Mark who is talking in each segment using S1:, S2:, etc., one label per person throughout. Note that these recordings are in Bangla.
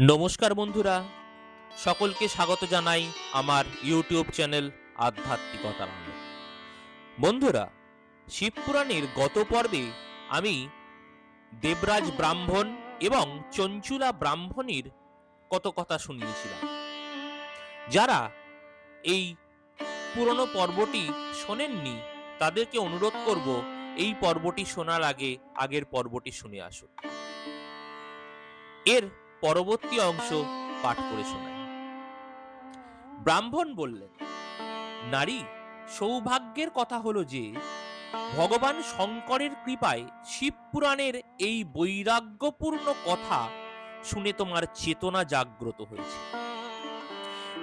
S1: নমস্কার বন্ধুরা, সকলকে স্বাগত জানাই আমার ইউটিউব চ্যানেল আধ্যাত্মিকতার বন্ধুরা শিবপুরাণের গত পর্বে আমি দেবরাজ ব্রাহ্মণ এবং চঞ্চুলা ব্রাহ্মণীর কত কথা শুনিয়েছিলাম। যারা এই পুরনো পর্বটি শোনেননি, তাদেরকে অনুরোধ করব এই পর্বটি শোনার আগে আগের পর্বটি শুনে আসুন। এর পরবর্তী অংশ পাঠ করে শোনায় ব্রাহ্মণ বললেন, নারী, সৌভাগ্যের কথা হলো যে, ভগবান শঙ্করের কৃপায় শিব পুরাণের এই বৈরাগ্যপূর্ণ কথা শুনে তোমার চেতনা জাগ্রত হয়েছে।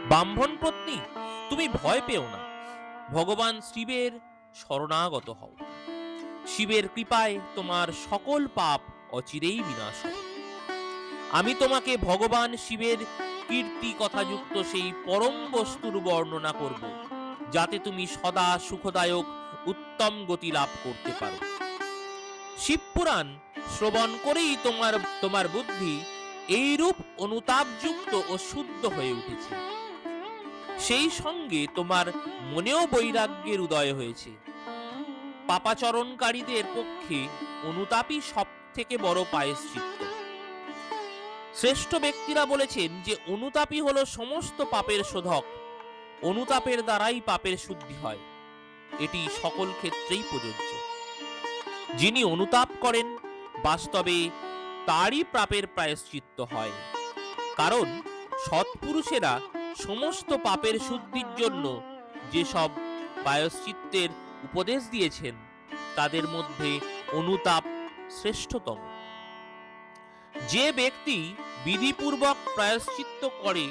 S1: ব্রাহ্মণ পত্নী, তুমি ভয় পেও না। ভগবান শিবের শরণাগত হও। শিবের কৃপায় তোমার সকল পাপ অচিরেই বিনাশ হবে। আমি তোমাকে ভগবান শিবের কীর্তি কথাযুক্ত সেই পরম বস্তুর বর্ণনা করব, যাতে তুমি সদা সুখদায়ক, উত্তম গতি লাভ করতে পারো। শিবপুরাণ শ্রবণ করেই তোমার তোমার বুদ্ধি এইরূপ অনুতাপযুক্ত ও শুদ্ধ হয়ে উঠেছে। সেই সঙ্গে তোমার মনেও বৈরাগ্যের উদয় হয়েছে। পাপাচরণকারীদের পক্ষে অনুতাপই সব থেকে বড় পায়শ্চিত্ত। শ্রেষ্ঠ ব্যক্তিরা বলেছেন যে অনুতাপই হলো সমস্ত পাপের শোধক। অনুতাপের দ্বারাই পাপের শুদ্ধি হয়। এটি সকল ক্ষেত্রেই প্রযোজ্য। যিনি অনুতাপ করেন, বাস্তবে তারই পাপের প্রায়শ্চিত্ত হয়। কারণ সৎপুরুষেরা সমস্ত পাপের শুদ্ধির জন্য যেসব প্রায়শ্চিত্তের উপদেশ দিয়েছেন, তাদের মধ্যে অনুতাপ শ্রেষ্ঠতম। যে ব্যক্তি বিধিপূর্বক প্রায়শ্চিত্ত করে,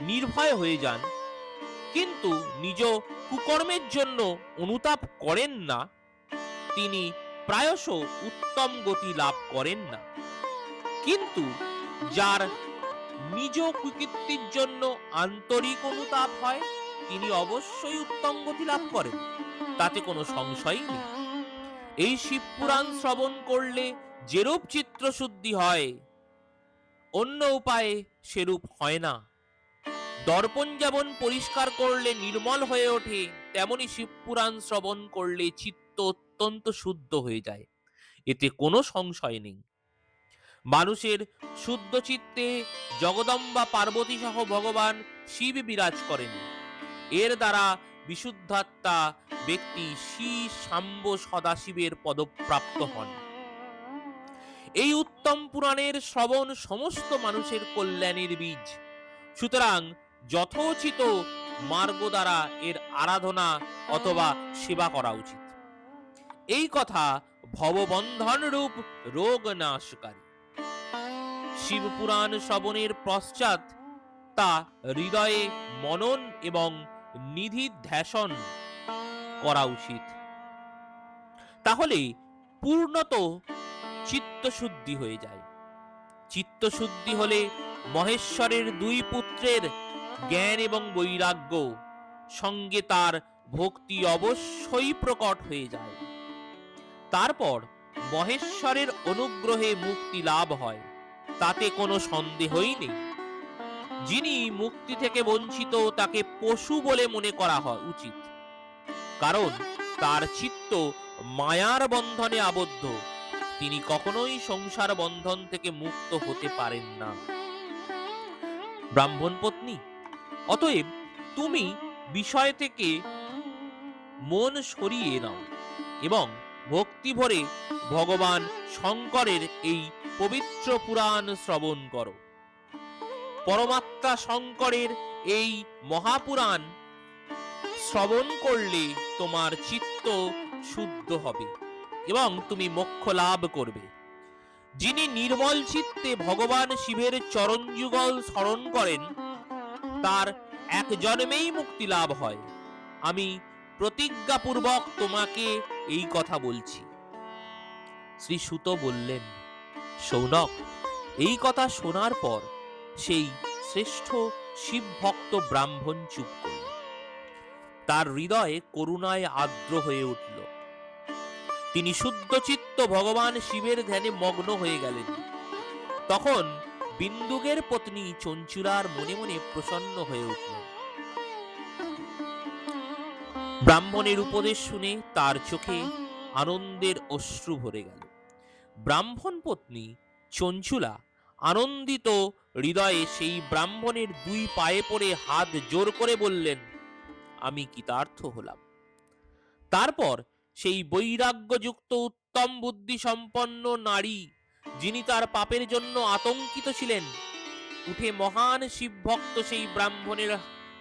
S1: নির্ভয় হয়ে যান, কিন্তু নিজ কুকর্মের জন্য অনুতাপ করেন না, তিনি প্রায়শ উত্তম গতি লাভ করেন না। কিন্তু যার নিজ কুকীর্তির জন্য আন্তরিক অনুতাপ হয়, তিনি অবশ্যই উত্তম গতি লাভ করেন, তাতে কোনো সংশয়ই নেই। এই শিবপুরাণ শ্রবণ করলে যেরূপ চিত্র শুদ্ধি হয়, অন্য উপায়ে সেরূপ হয় না। দর্পণ যেমন পরিষ্কার করলে নির্মল হয়ে ওঠে, তেমনি শিবপুরাণ শ্রবণ করলে চিত্ত অত্যন্ত শুদ্ধ হয়ে যায়। এতে কোনো সংশয় নেই। মানুষের শুদ্ধ চিত্তে জগদম্বা পার্বতী সহ ভগবান শিব বিরাজ করেন। এর দ্বারা বিশুদ্ধাত্মা ব্যক্তি শ্রী সাম্ব সদাশিবের পদপ্রাপ্ত হন। এই উত্তম পুরাণের শ্রবণ সমস্ত মানুষের কল্যাণের বীজ। সুতরাং যথোচিত মার্গ দ্বারা এর আরাধনা অথবা সেবা করা উচিত। এই কথা ভববন্ধন রূপ রোগ নাশকারী। শিবপুরাণ শ্রবণের পশ্চাৎ তা হৃদয়ে মনন এবং নিধি ধ্যাসন করা উচিত। তাহলে পূর্ণত চিত্তশুদ্ধি হয়ে যায়। চিত্তশুদ্ধি হলে মহেশ্বরের দুই পুত্রের জ্ঞান এবং বৈরাগ্য সঙ্গে তার ভক্তি অবশ্যই প্রকট হয়ে যায়। তারপর মহেশ্বরের অনুগ্রহে মুক্তি লাভ হয়, তাতে কোনো সন্দেহই নেই। যিনি মুক্তি থেকে বঞ্চিত, তাকে পশু বলে মনে করা হয় উচিত। কারণ তার চিত্ত মায়ার বন্ধনে আবদ্ধ। তিনি কখনোই সংসার বন্ধন থেকে মুক্ত হতে পারেন না। ব্রাহ্মণ পত্নী, অতএব তুমি বিষয় থেকে মন সরিয়ে নাও এবং ভক্তি ভরে ভগবান শঙ্করের এই পবিত্র পুরাণ শ্রবণ করো। পরমাত্মা শঙ্করের এই মহাপুরাণ শ্রবণ করলে তোমার চিত্ত শুদ্ধ হবে। এবং তুমি মোক্ষ লাভ করবে। যিনি নির্মল চিত্তে ভগবান শিবের চরণ যুগল স্মরণ করেন, তার এক জন্মেই মুক্তি লাভ হয়। আমি প্রতিজ্ঞাপূর্বক তোমাকে এই কথা বলছি। শ্রী সুত বললেন, সৌনক, এই কথা শোনার পর সেই শ্রেষ্ঠ শিব ভক্ত ব্রাহ্মণ চুপ করল। তার হৃদয়ে করুণায় আর্দ্র হয়ে উঠল। তিনি শুদ্ধ চিত্ত ভগবান শিবের ধ্যানে মগ্ন হয়ে গেলেন। তখন বিন্দুকের পত্নী চঞ্চুলার মনে মনে প্রসন্ন হয়ে উঠলেন ব্রাহ্মণের উপদেশ শুনে তার চোখে আনন্দের অশ্রু ভরে গেল। ব্রাহ্মণ পত্নী চঞ্চুলা আনন্দিত হৃদয়ে সেই ব্রাহ্মণের দুই পায়ে পড়ে হাত জোর করে বললেন, আমি কৃতার্থ হলাম। তারপর সেই বৈরাগ্যযুক্ত উত্তম বুদ্ধি সম্পন্ন নারী, যিনি তার পাপের জন্য আতঙ্কিত ছিলেন। উঠে মহান শিব ভক্ত সেই ব্রাহ্মণের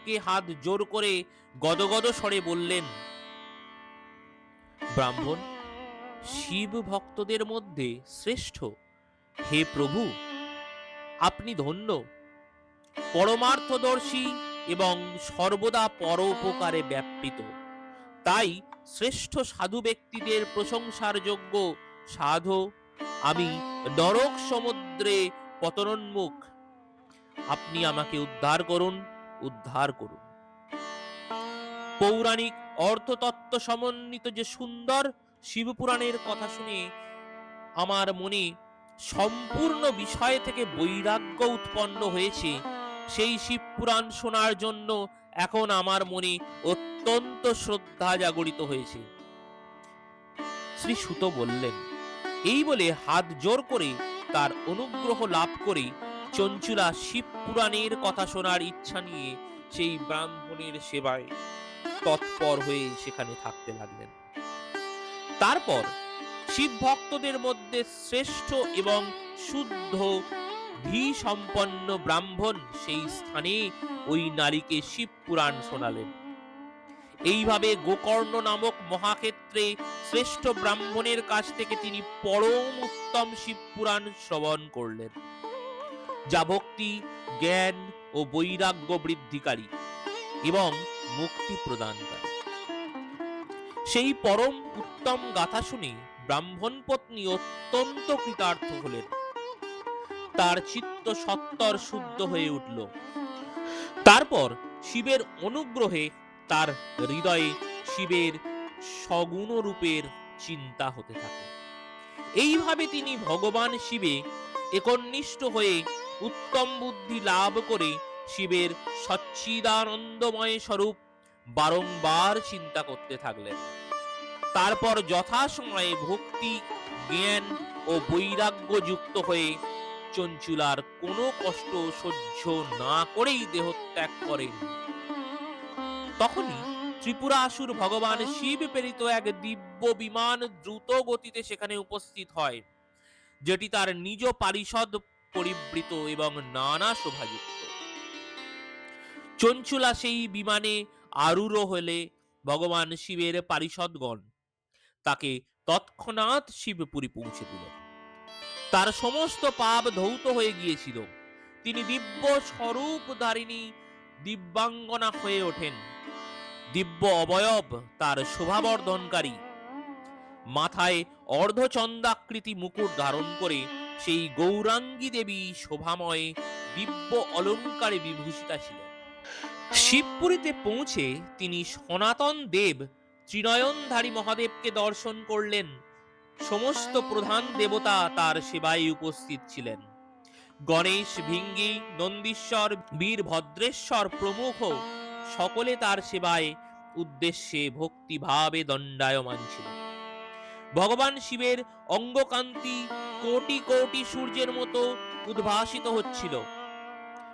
S1: কে হাত জোর করে গদগদ স্বরে বললেন, ব্রাহ্মণ শিব ভক্তদের মধ্যে শ্রেষ্ঠ। হে প্রভু, আপনি ধন্য। পরমার্থদর্শী এবং সর্বদা পরোপকারে ব্যাপৃত। তাই শ্রেষ্ঠ সাধু ব্যক্তিদের প্রশংসার যোগ্য সাধু আমি নরক সমুদ্রে পতনোন্মুখ। আপনি আমাকে উদ্ধার করুন উদ্ধার করুন। পৌরাণিক অর্থতত্ত্ব সমন্বিত যে সুন্দর শিবপুরাণের কথা শুনে আমার মনে সম্পূর্ণ বিষয় থেকে বৈরাগ্য উৎপন্ন হয়েছে। সেই শিবপুরাণ শোনার জন্য এখন আমার মনে অত্যন্ত শ্রদ্ধা জাগরিত হয়েছে। শ্রী সুত বললেন, এই বলে হাত জোর করে তার অনুগ্রহ লাভ করে চঞ্চুলা শিব পুরাণের কথা শোনার ইচ্ছা নিয়ে সেই ব্রাহ্মণের সেবায় তৎপর হয়ে সেখানে থাকতে লাগলেন। তারপর শিব ভক্তদের মধ্যে শ্রেষ্ঠ এবং শুদ্ধ ধী সম্পন্ন ব্রাহ্মণ সেই স্থানে ওই নারীকে শিব পুরাণ শোনালেন। এইভাবে গোকর্ণ নামক মহাক্ষেত্রে শ্রেষ্ঠ ব্রাহ্মণের কাছ থেকে তিনি পরম উত্তম শিব পুরাণ শ্রবণ করলেন। যা ভক্তি, জ্ঞান ও বৈরাগ্য বৃদ্ধিকারী এবং মুক্তি প্রদানকারী। সেই পরম উত্তম গাথা শুনে ব্রাহ্মণ পত্নী অত্যন্ত কৃতার্থ হলেন। তার চিত্ত সত্তর শুদ্ধ হয়ে উঠল। তারপর শিবের অনুগ্রহে তার হৃদয়ে শিবের সগুণ রূপের চিন্তা হতে থাকে। এইভাবে তিনি ভগবান শিবে একনিষ্ঠ হয়ে উত্তম বুদ্ধি লাভ করে শিবের সচ্চিদানন্দময় স্বরূপ বারংবার চিন্তা করতে থাকলেন। তারপর যথাসময়ে ভক্তি, জ্ঞান ও বৈরাগ্য যুক্ত হয়ে চঞ্চুলার কোনো কষ্ট সহ্য না করেই দেহত্যাগ করেন। তখনই ত্রিপুরাসুর ভগবান শিব প্রেরিত এক দিব্য বিমান দ্রুত গতিতে সেখানে উপস্থিত হয়, যেটি তার নিজ পারিষদ পরিবৃত এবং নানা শোভাযুক্ত। চঞ্চুলা সেই বিমানে আরূঢ় হলে ভগবান শিবের পারিষদগণ তাকে তৎক্ষণাৎ শিবপুরী পৌঁছে দিলেন। তার সমস্ত পাপ ধৌত হয়ে গিয়েছিল। তিনি দিব্য স্বরূপ ধারিণী দিব্যাঙ্গনা হয়ে ওঠেন। দিব্য অবয়ব তার শোভাবর্ধনকারী। মাথায় অর্ধচন্দ্রাকৃতি মুকুট ধারণ করে সেই গৌরাঙ্গী দেবী শোভাময় দিব্য অলঙ্কারে বিভূষিতা ছিলেন। শিবপুরীতে পৌঁছে তিনি সনাতন দেব ত্রিনয়নধারী মহাদেবকে দর্শন করলেন। সমস্ত প্রধান দেবতা তার সেবায় উপস্থিত ছিলেন। গণেশ, ভিঙ্গি, নন্দীশ্বর, বীরভদ্রেশ্বর প্রমুখ সকলে তার সেবায় উদ্দেশ্যে ভক্তিভাবে দণ্ডায়মান ছিল ভগবান শিবের অঙ্গকান্তি কোটি কোটি সূর্যের মতো উদ্ভাসিত হচ্ছিল।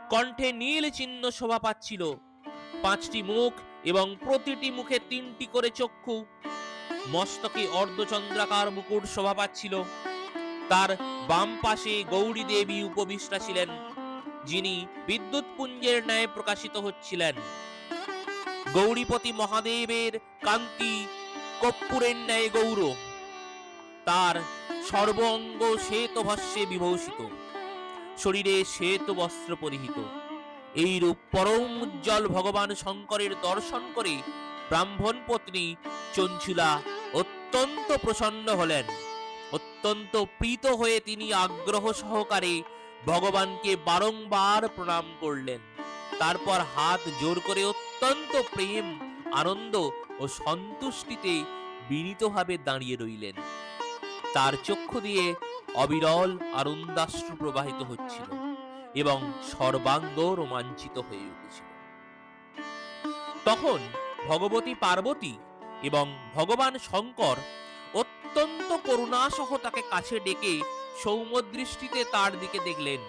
S1: কণ্ঠে নীল চিহ্ন শোভা পাচ্ছিল। পাঁচটি মুখ এবং প্রতিটি মুখে তিনটি করে চক্ষু। মস্তকে অর্ধচন্দ্রাকার মুকুট শোভা পাচ্ছিল। তার বাম পাশে গৌরী দেবী উপবিষ্টা ছিলেন, যিনি বিদ্যুৎ পুঞ্জের ন্যায় প্রকাশিত হচ্ছিলেন। গৌরীপতি মহাদেবের কান্তি কর্পূরের ন্যায় গৌর তার সর্ব অঙ্গ শ্বেত ভস্যে বিভূষিত। শরীরে শ্বেত বস্ত্র পরিহিত। এই রূপ পরম উজ্জ্বল ভগবান শঙ্করের দর্শন করে ব্রাহ্মণ পত্নী চঞ্চুলা অত্যন্ত প্রসন্ন হলেন। অত্যন্ত প্রীত হয়ে তিনি আগ্রহ সহকারে ভগবানকে বারংবার প্রণাম করলেন। তারপর হাত জোর করে অত্যন্ত প্রেম, আনন্দ ও সন্তুষ্টিতে বিনীতভাবে দাঁড়িয়ে রইলেন। তার চক্ষু দিয়ে অবিরল আনন্দাশ্রু প্রবাহিত হচ্ছিল এবং সর্বাঙ্গ রোমাঞ্চিত হয়ে উঠেছিল। তখন ভগবতী পার্বতী এবং ভগবান শঙ্কর অত্যন্ত করুণাসহ তাকে কাছে ডেকে সৌমদৃষ্টিতে তার দিকে দেখলেন।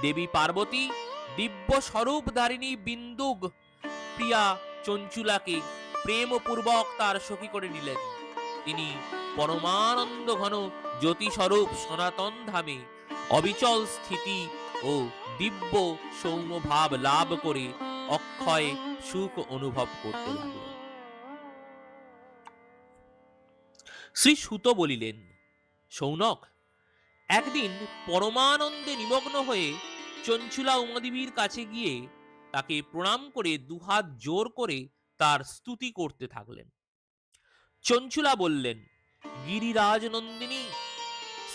S1: দেবী পার্বতী দিব্য স্বরূপ দারিণী বিন্দুগ প্রিয়া চঞ্চুলাকে প্রেমপূর্বক তার সখী করে নিলেন। তিনি পরমানন্দ ঘন জ্যোতিস্বরূপ সনাতন ধামে অবিচল স্থিতি ও দিব্য সৌম্যভাব লাভ করে অক্ষয় সুখ অনুভব করতে লাগলেন। শ্রী সুত বলিলেন, সৌনক, একদিন পরমানন্দে নিমগ্ন হয়ে চঞ্চুলা উমাদেবীর কাছে গিয়ে তাকে প্রণাম করে দুহাত জোর করে তার স্তুতি করতে থাকলেন। চঞ্চুলা বললেন গিরিরাজ নন্দিনী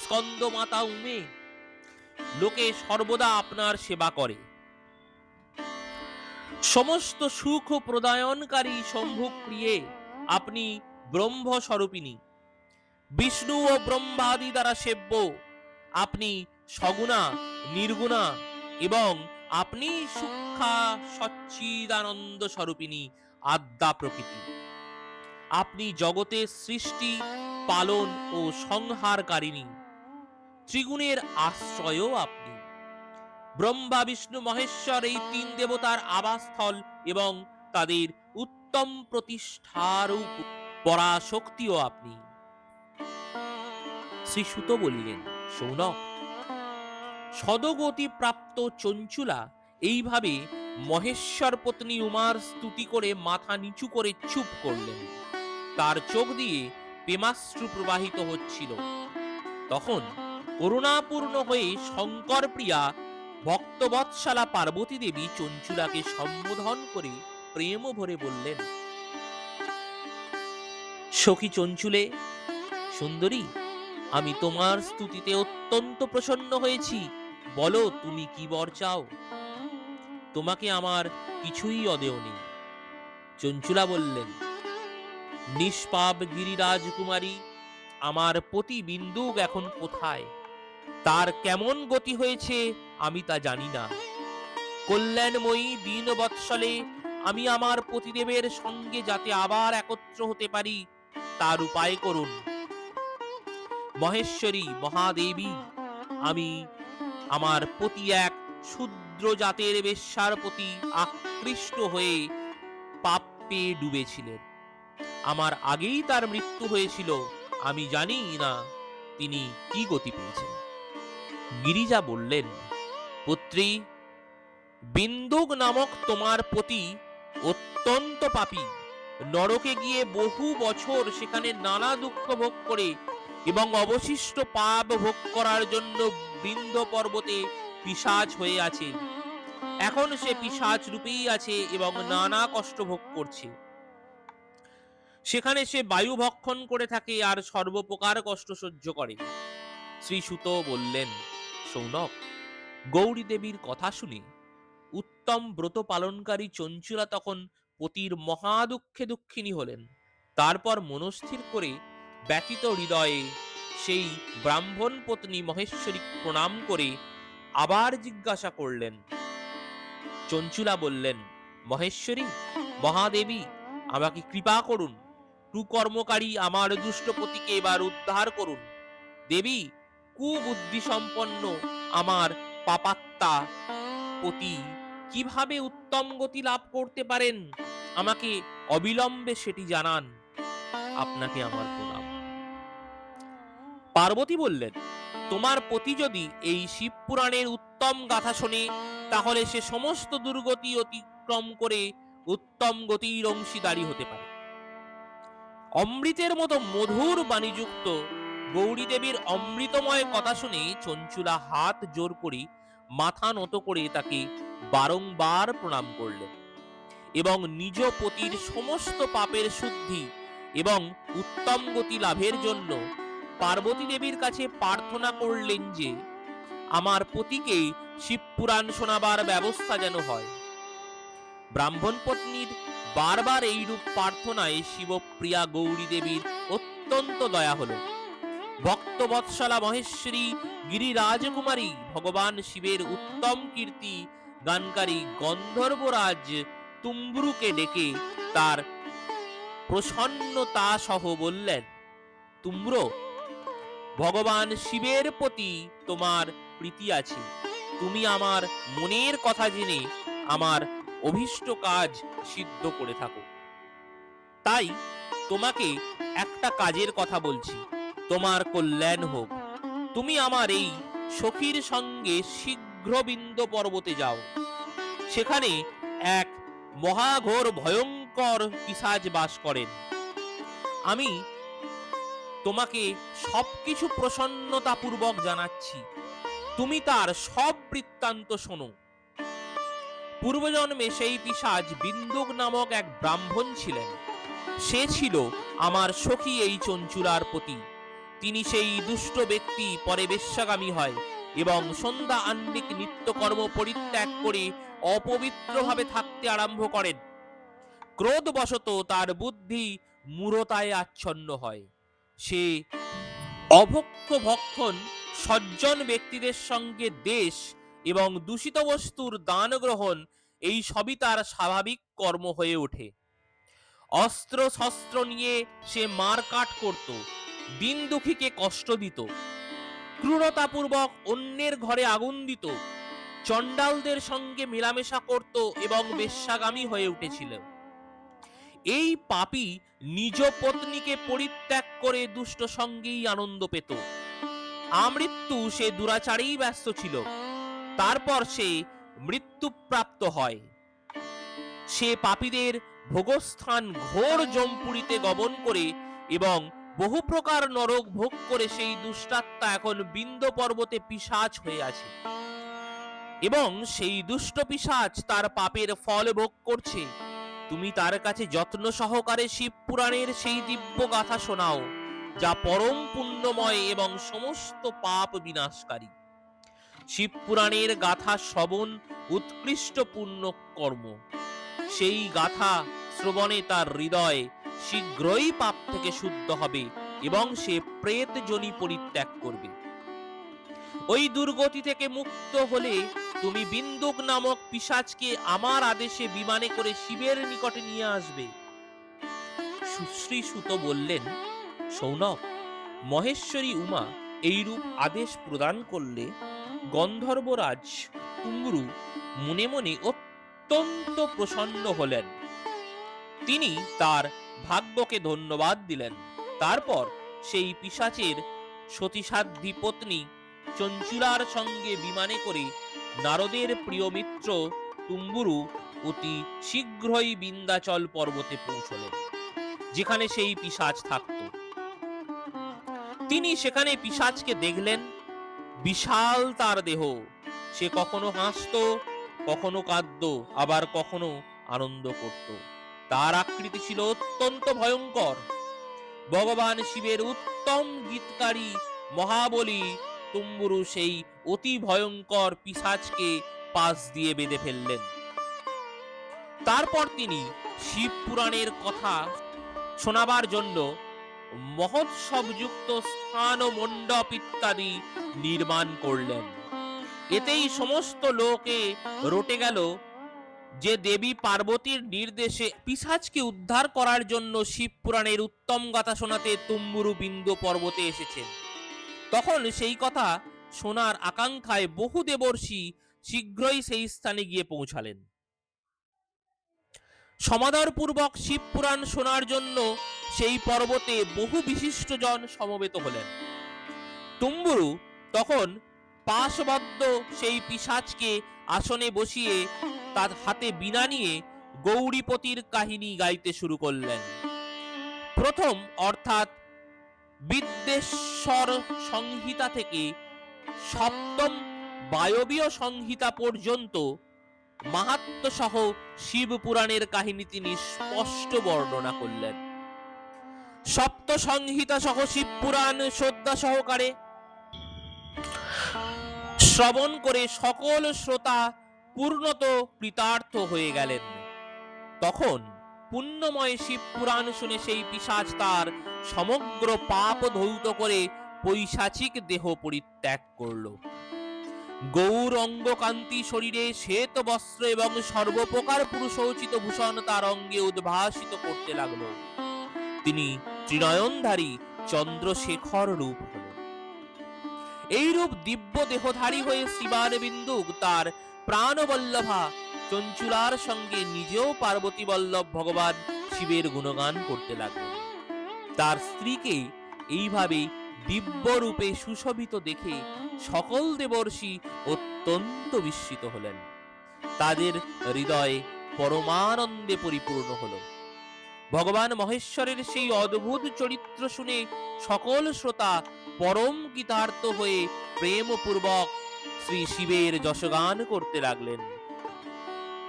S1: স্কন্দ মাতা উমে, লোকে সর্বদা আপনার সেবা করে। সমস্ত সুখ প্রদায়নকারী শম্ভু প্রিয়ে আপনি ব্রহ্ম স্বরূপিনী বিষ্ণু ও ব্রহ্মাদি দ্বারা সেব্য, আপনি সগুণা, নির্গুণা এবং আপনি সূক্ষা সচ্চিদানন্দ স্বরূপিনী আদ্যা প্রকৃতি। আপনি জগতের সৃষ্টি, পালন ও সংহারকারিণী। ত্রিগুণের আশ্রয়ও আপনি। ব্রহ্মা, বিষ্ণু, মহেশ্বর এই তিন দেবতার আবাসস্থল এবং তাদের উত্তম প্রতিষ্ঠার পরাশক্তিও আপনি। শ্রী সুত বলিলেন সৌনক সদগতি প্রাপ্ত চঞ্চুলা এইভাবে মহেশ্বর পত্নী উমার স্তুতি করে মাথা নিচু করে চুপ করলেন। তার চোখ দিয়ে প্রেমাশ্রু প্রবাহিত হচ্ছিল। তখন করুণাপূর্ণ হয়ে শঙ্কর প্রিয়া ভক্তবৎসালা পার্বতী দেবী চঞ্চুলাকে সম্বোধন করে প্রেম ভরে বললেন, সখী চঞ্চুলে, সুন্দরী আমি তোমার স্তুতিতে অত্যন্ত প্রসন্ন হয়েছি। বলো, তুমি কি বর চাও? তোমাকে আমার কিছুই অদেয় নেই। চঞ্চুলা বললেন, নিষ্পাপ গিরিরাজ কুমারী আমার পতি বিন্দুক এখন কোথায়? তার কেমন গতি হয়েছে আমি তা জানি না। কল্যাণময়ী দিন বৎসলে আমি আমার প্রতিদেবের সঙ্গে যাতে আবার একত্র হতে পারি, তার উপায় করুন। মহেশ্বরী মহাদেবী, আমি আমার পতি এক শূদ্র জাতের বেশ্যার প্রতি আকৃষ্ট হয়ে পাপে ডুবেছিলেন। আমার আগেই তার মৃত্যু হয়েছিল, আমি জানি না তিনি কি গতি পেয়েছেন। গিরিজা বললেন, পুত্রী, বিন্দুক নামক তোমার পতি অত্যন্ত পাপী। নরকে গিয়ে বহু বছর সেখানে নানা দুঃখ ভোগ করে এবং অবশিষ্ট পাপ ভোগ করার জন্য বৃন্দ পর্বতে পিসাচ হয়ে আছে। এখন সে পিসাচ রূপেই আছে এবং নানা কষ্ট ভোগ করছে। সেখানে সে বায়ু ভক্ষণ করে থাকে আর সর্বপ্রকার কষ্ট সহ্য করে। শ্রী সুত বললেন, সৌনক, গৌরী দেবীর কথা শুনে উত্তম ব্রত পালনকারী চঞ্চুলা তখন পতির মহা দুঃখে দুঃখিনী হলেন। তারপর মনস্থির করে ব্যতীত হৃদয়ে সেই ব্রাহ্মণ পত্নী মহেশ্বরী প্রণাম করে আবার জিজ্ঞাসা করলেন। চঞ্চুলা বললেন, মহেশ্বরী, মহাদেবী, আমাকে কৃপা করুন। কুকর্মকারী আমার দুষ্টপতিকে এবার উদ্ধার করুন। দেবী কুবুদ্ধি সম্পন্ন আমার পাপাত্তা পতি কীভাবে উত্তম গতি লাভ করতে পারেন? আমাকে অবিলম্বে সেটি জানান। আপনাকে আমার প্রণাম। পার্বতী বললেন, তোমার পতি যদি এই শিব পুরাণের উত্তম গাথা শোনে, তাহলে সে সমস্ত দুর্গতি অতিক্রম করে উত্তম গতির অংশীদারী হতে পারে। অমৃতের মতো মধুর বাণীযুক্ত গৌরী দেবীর অমৃতময় কথা শুনে চঞ্চুলা হাত জোর করে মাথা নত করে তাকে বারংবার প্রণাম করলেন এবং নিজ পতির সমস্ত পাপের শুদ্ধি এবং উত্তম গতি লাভের জন্য পার্বতী দেবীর কাছে প্রার্থনা করলেন যে, আমার পতিকে শিবপুরাণ শোনাবার ব্যবস্থা যেন হয়। ব্রাহ্মণ পত্নীর বারবার এইরূপ প্রার্থনায় শিবপ্রিয়া গৌরী দেবীর অত্যন্ত দয়া হলো। ভক্তবৎসলা মহেশ্বরী, গিরিরাজকুমারী, ভগবান শিবের উত্তম কীর্তি, গানকারী গন্ধর্বরাজ তুম্বুরুকে ডেকে তার প্রসন্নতা সহ বললেন তুম্র ভগবান শিবের প্রতি তোমার প্রীতি আছে। তুমি আমার মনের কথা জেনে আমার অভীষ্ট কাজ সিদ্ধ করে থাকো। তাই তোমাকে একটা কাজের কথা বলছি, তোমার কল্যাণ হোক। তুমি আমার এই সখীর সঙ্গে শীঘ্র বিন্দ পর্বতে যাও। সেখানে এক মহাঘোর ভয়ঙ্কর পিসাজ বাস করেন। আমি তোমাকে সবকিছু প্রসন্নতাপূর্বক জানাচ্ছি। তুমি তার সব বৃত্তান্ত শোনো। পূর্বজন্মে সেই পিসাজ বিন্দুক নামক এক ব্রাহ্মণ ছিলেন। সে ছিল আমার সখী এই চঞ্চুলার প্রতি তিনি সেই দুষ্ট ব্যক্তি পরে বেশ্যাগামী হয় এবং সন্ধ্যা আহ্নিক নিত্যকর্ম পরিত্যাগ করে অপবিত্রভাবে থাকতে আরম্ভ করেন। ক্রোধবশত তার বুদ্ধি মূরতায় আচ্ছন্ন হয়। সে অভক্ষ ভক্ষণ সজ্জন ব্যক্তিদের সঙ্গে দেশ এবং দূষিত বস্তুর দান গ্রহণ এই সবই তার স্বাভাবিক কর্ম হয়ে ওঠে। অস্ত্র শস্ত্র নিয়ে সে মারকাট করত, দিন দুঃখীকে কষ্ট দিত, ক্রূরতাপূর্বক অন্যের ঘরে আগুন দিত, চণ্ডালদের সঙ্গে মেলামেশা করত এবং বেশ্যাগামী হয়ে উঠেছিল। এই পাপী নিজ পত্নীকে পরিত্যাগ করে দুষ্ট সঙ্গেই আনন্দ পেত। আমৃত্যু সে দুরাচারেই ব্যস্ত ছিল। তারপর সে মৃত্যুপ্রাপ্ত হয়। সে পাপীদের ভোগস্থান ঘোর জমপুরিতে গমন করে এবং বহু প্রকার নরক ভোগ করে সেই দুষ্টাত্মা এখন বিন্দ পর্বতে পিশাচ হয়ে আছে। এবং সেই দুষ্ট পিশাচ তার পাপের ফল ভোগ করছে। তুমি তার কাছে যত্ন সহকারে শিব পুরাণের সেই দিব্য গাথা শোনাও, যা পরম পুণ্যময় এবং সমস্ত পাপ বিনাশকারী। শিব পুরাণের গাথা শ্রবণ উৎকৃষ্ট পুণ্য কর্ম। সেই গাথা শ্রবণে তার হৃদয় শীঘ্রই পাপ থেকে শুদ্ধ হবে এবং সে প্রেত জনি পরিত্যাগ করবে। ওই দুর্গতি থেকে মুক্ত হলে তুমি বিন্দুক নামক পিসাজকে আমার আদেশে বিমানে করে শিবের নিকটে নিয়ে আসবে। সুশ্রী সুত বললেন, সৌনক, মহেশ্বরী উমা এইরূপ আদেশ প্রদান করলে গন্ধর্বরাজ কুমরু মনে মনে অত্যন্ত প্রসন্ন হলেন। তিনি তার ভাগ্যকে ধন্যবাদ দিলেন। তারপর সেই পিসাচের সতীসাধ্যী পত্নী চঞ্চুলার সঙ্গে বিমানে করে নারদের প্রিয় মিত্র তুম্বুরু অতি শীঘ্রই বিন্দাচল পর্বতে পৌঁছলেন, যেখানে সেই পিসাচ থাকত। তিনি সেখানে পিসাচকে দেখলেন, বিশাল তার দেহ। সে কখনো হাসত, কখনো কাঁদত, আবার কখনো আনন্দ করত। তার আকৃতি ছিল অত্যন্ত ভয়ঙ্কর। ভগবান শিবের উত্তম গীতকারী মহাবলী তুম্বুরু সেই অতি ভয়ঙ্কর পিসাজকে পাশ দিয়ে বেঁধে ফেললেন। তারপর তিনি শিব পুরাণের কথা শোনাবার জন্য মহোৎসবযুক্ত স্থান ও মণ্ডপ ইত্যাদি নির্মাণ করলেন। এতেই সমস্ত লোকে রটে গেল যে দেবী পার্বতীর নির্দেশে পিসাজকে উদ্ধার করার জন্য শিব পুরাণের উত্তম গাথা শোনাতে তুম্বুরু বিন্দু পর্বতে এসেছেন। তখন সেই কথা শোনার আকাঙ্ক্ষায় বহু দেবর্ষি শীঘ্রই সেই স্থানে গিয়ে পৌঁছালেন। সমাদরপূর্বক শিব পুরাণ শোনার জন্য সেই পর্বতে বহু বিশিষ্ট জন সমবেত হলেন। তুম্বুরু তখন পাশবদ্ধ সেই পিসাজকে আসনে বসিয়ে তার হাতে বিনা নিয়ে গৌরীপতির কাহিনী গাইতে শুরু করলেন। প্রথম অর্থাৎ বিদ্বেশ্বর সংহিতা থেকে সপ্তম বায়বীয় সংহিতা পর্যন্ত মাহাত্ম সহ শিব পুরাণের কাহিনী তিনি স্পষ্ট বর্ণনা করলেন। সপ্ত সংহিতা সহ শিব পুরাণ শ্রদ্ধা সহকারে শ্রবণ করে সকল শ্রোতা পূর্ণত কৃতার্থ হয়ে গেলেন। তখন পুণ্যময় শিব পুরাণ শুনে সেই পিসাচ তার সমগ্র পাপ ধৌত করে পৈশাচিক দেহ পরিত্যাগ করল। গৌর অঙ্গকান্তি শরীরে শ্বেত বস্ত্র এবং সর্বপ্রকার পুরুষোচিত ভূষণ তার অঙ্গে উদ্ভাসিত করতে লাগল। তিনি ত্রিনয়নধারী চন্দ্রশেখর রূপ হল। এই রূপ দিব্য দেহধারী হয়ে শ্রীমান বিন্দুক তার প্রাণবল্লভা চঞ্চুলার সঙ্গে নিজেও পার্বতী বল্লভ ভগবান শিবের গুণগান করতে লাগলেন। তার স্ত্রীকে এইভাবে দিব্য রূপে সুশোভিত দেখে সকল দেবর্ষি অত্যন্ত বিস্মিত হলেন। তাদের হৃদয়ে পরমানন্দে পরিপূর্ণ হলো। ভগবান মহেশ্বরের সেই অদ্ভুত চরিত্র শুনে সকল শ্রোতা পরম কৃতার্থ হয়ে প্রেমপূর্বক শ্রী শিবের যশগান করতে লাগলেন।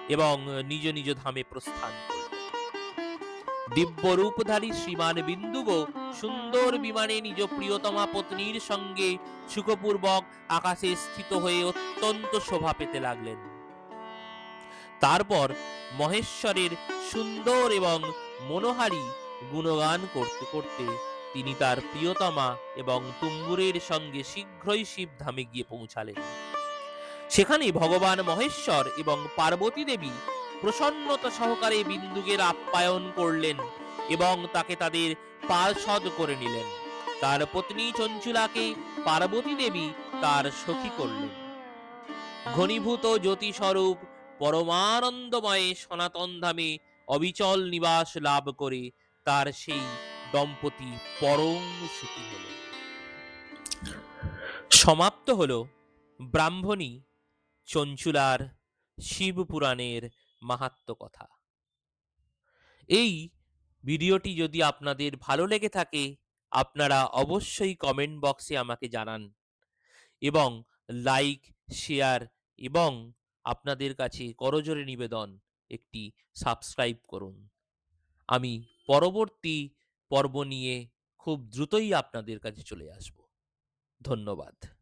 S1: এবং নিজ নিজ ধামে প্রস্থান দিব্য রূপধারী শ্রীমান বিন্দুগ সুন্দর বিমানে নিজ প্রিয়তমা পত্নীর সঙ্গে সুখপূর্বক আকাশে স্থিত হয়ে অত্যন্ত শোভা পেতে লাগলেন। তারপর মহেশ্বরের সুন্দর এবং মনোহারী গুণগান করতে করতে তিনি তার প্রিয়তমা এবং তুম্বুরের সঙ্গে শীঘ্রই শিবধামে গিয়ে পৌঁছালেন। সেখানে ভগবান মহেশ্বর এবং পার্বতী দেবী প্রসন্নতা সহকারে বিন্দুকের আপ্যায়ন করলেন এবং তাকে তাদের পার্ষদ করে নিলেন। তার পত্নী চঞ্চুলাকে পার্বতী দেবী তার সখী করলেন। ঘনীভূত জ্যোতি স্বরূপ পরমানন্দময়ে সনাতন ধামে অবিচল নিবাস লাভ করে তার সেই দম্পতি পরম সুখী হল সমাপ্ত হল ব্রাহ্মণী চঞ্চুলার শিব পুরাণের মাহাত্ম কথা। এই ভিডিওটি যদি আপনাদের ভালো লেগে থাকে, আপনারা অবশ্যই কমেন্ট বক্সে আমাকে জানান এবং লাইক শেয়ার এবং আপনাদের কাছে করজোরে নিবেদন একটি সাবস্ক্রাইব করুন। আমি পরবর্তী পর্ব নিয়ে খুব দ্রুতই আপনাদের কাছে চলে আসব। ধন্যবাদ।